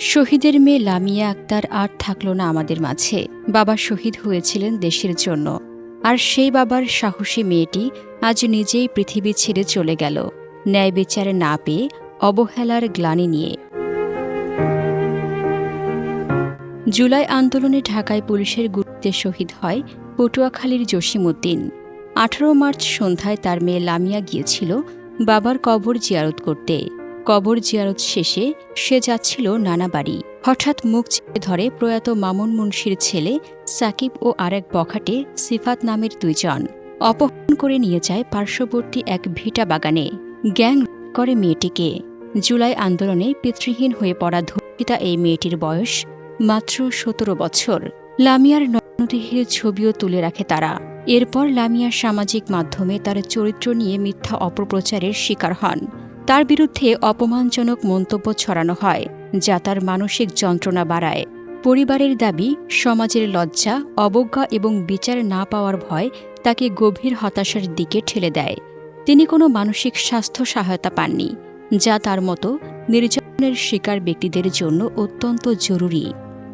শহীদের মেয়ে লামিয়া আক্তার আর থাকল না আমাদের মাঝে। বাবা শহীদ হয়েছিলেন দেশের জন্য। আর সেই বাবার সাহসী মেয়েটি আজ নিজেই পৃথিবী ছেড়ে চলে গেল। ন্যায় বিচারে না পেয়ে অবহেলার গ্লানি নিয়ে। জুলাই আন্দোলনে ঢাকায় পুলিশের গুরুত্বে শহীদ হয় পটুয়াখালীর জসিমউদ্দিন। আঠারো মার্চ সন্ধ্যায় তার মেয়ে লামিয়া গিয়েছিল বাবার কবর জিয়ারত করতে। কবর জিয়ারত শেষে সে যাচ্ছিল নানা বাড়ি। হঠাৎ মুখ চেপে ধরে প্রয়াত মামুন মুন্সির ছেলে সাকিব ও আরেক বখাটে সিফাত নামের দুইজন। অপহরণ করে নিয়ে যায় পার্শ্ববর্তী এক ভিটা বাগানে। গ্যাং করে মেয়েটিকে। জুলাই আন্দোলনে পিতৃহীন হয়ে পড়া ধর্ষিতা এই মেয়েটির বয়স মাত্র সতেরো বছর। লামিয়ার নগ্নদেহের ছবিও তুলে রাখে তারা। এরপর লামিয়া সামাজিক মাধ্যমে তার চরিত্র নিয়ে মিথ্যা অপপ্রচারের শিকার হন। তার বিরুদ্ধে অপমানজনক মন্তব্য ছড়ানো হয়, যা তার মানসিক যন্ত্রণা বাড়ায়। পরিবারের দাবি, সমাজের লজ্জা, অবজ্ঞা এবং বিচার না পাওয়ার ভয় তাকে গভীর হতাশার দিকে ঠেলে দেয়। তিনি কোনো মানসিক স্বাস্থ্য সহায়তা পাননি, যা তার মতো নির্যাতনের শিকার ব্যক্তিদের জন্য অত্যন্ত জরুরি।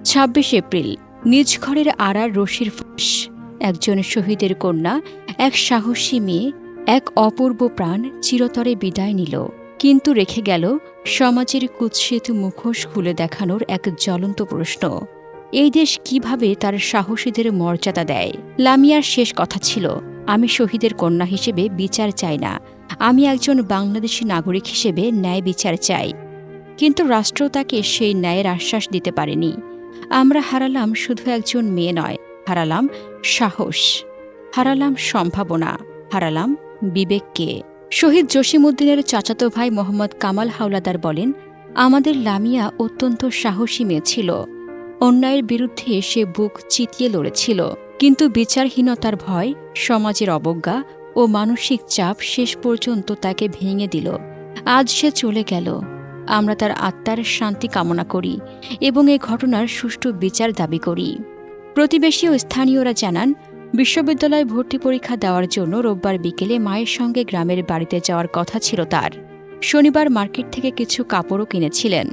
ছাব্বিশ এপ্রিল, নিজ ঘরের আড়ার রশির ফাঁস। একজন শহীদের কন্যা, এক সাহসী মেয়ে এক অপূর্ব প্রাণ চিরতরে বিদায় নিল, কিন্তু রেখে গেল সমাজের কুৎসিত মুখোশ খুলে দেখানোর এক জ্বলন্ত প্রশ্ন। এই দেশ কীভাবে তার সাহসীদের মর্যাদা দেয়? লামিয়ার শেষ কথা ছিল, আমি শহীদের কন্যা হিসেবে বিচার চাই না, আমি একজন বাংলাদেশি নাগরিক হিসেবে ন্যায় বিচার চাই। কিন্তু রাষ্ট্র তাকে সেই ন্যায়ের আশ্বাস দিতে পারেনি। আমরা হারালাম শুধু একজন মেয়ে নয়, হারালাম সাহস, হারালাম সম্ভাবনা, হারালাম বিবেককে শহীদ জসিমউদ্দিনের চাচাতো ভাই মোহাম্মদ কামাল হাওলাদার বলেন, আমাদের লামিয়া অত্যন্ত সাহসী মেয়ে ছিল। অন্যায়ের বিরুদ্ধে সে বুক চিতিয়ে লড়েছিল। কিন্তু বিচারহীনতার ভয়, সমাজের অবজ্ঞা ও মানসিক চাপ শেষ পর্যন্ত তাকে ভেঙে দিল। আজ সে চলে গেল। আমরা তার আত্মার শান্তি কামনা করি এবং এই ঘটনার সুষ্ঠু বিচার দাবি করি। প্রতিবেশী ও স্থানীয়রা জানান বিশ্ববিদ্যালয়ে ভর্তি পরীক্ষা দেওয়ার জন্য রোববার বিকেলে মায়ের সঙ্গে গ্রামের বাড়িতে যাওয়ার কথা ছিল তার। শনিবার মার্কেট থেকে কিছু কাপড়ও কিনেছিলেন।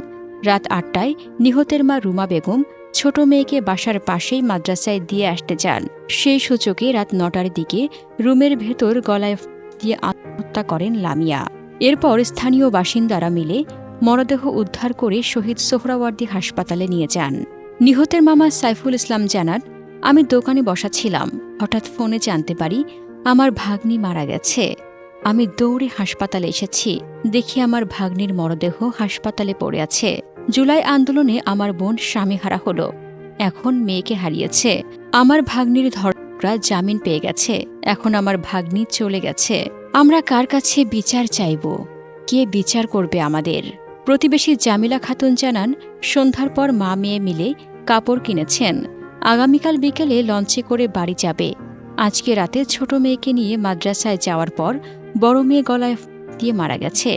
রাত আটটায় নিহতের মা রুমা বেগম ছোট মেয়েকে বাসার পাশেই মাদ্রাসায় দিয়ে আসতে চান। সেই সূচকে রাত নটার দিকে রুমের ভেতর গলায় দিয়ে আত্মহত্যা করেন লামিয়া। এরপর স্থানীয় বাসিন্দারা মিলে মরদেহ উদ্ধার করে শহীদ সোহরাওয়ার্দী হাসপাতালে নিয়ে যান। নিহতের মামা সাইফুল ইসলাম জানান আমি দোকানে বসা ছিলাম হঠাৎ ফোনে জানতে পারি, আমার ভাগ্নি মারা গেছে। আমি দৌড়ে হাসপাতালে এসেছি। দেখি আমার ভাগ্নির মরদেহ হাসপাতালে পড়ে আছে। জুলাই আন্দোলনে আমার বোন স্বামী হারা হলো। এখন মেয়েকে হারিয়েছে। আমার ভাগ্নির ধরকরা জামিন পেয়ে গেছে। এখন আমার ভাগ্নি চলে গেছে। আমরা কার কাছে বিচার চাইব? কে বিচার করবে আমাদের? প্রতিবেশী জামিলা খাতুন জানান, সন্ধ্যার পর মা মেয়ে মিলে কাপড় কিনেছেন। আগামীকাল বিকেলে লঞ্চে করে বাড়ি যাবে। আজকে রাতে ছোট মেয়েকে নিয়ে মাদ্রাসায় যাওয়ার পর বড় মেয়ে গলায় দিয়ে মারা গেছে।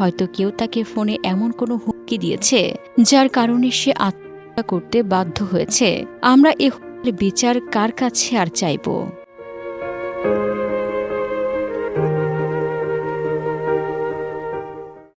হয়তো কেউ তাকে ফোনে এমন কোনো হুমকি দিয়েছে, যার কারণে সে আত্মহত্যা করতে বাধ্য হয়েছে। আমরা এ বিচার কার কাছে আর চাইব?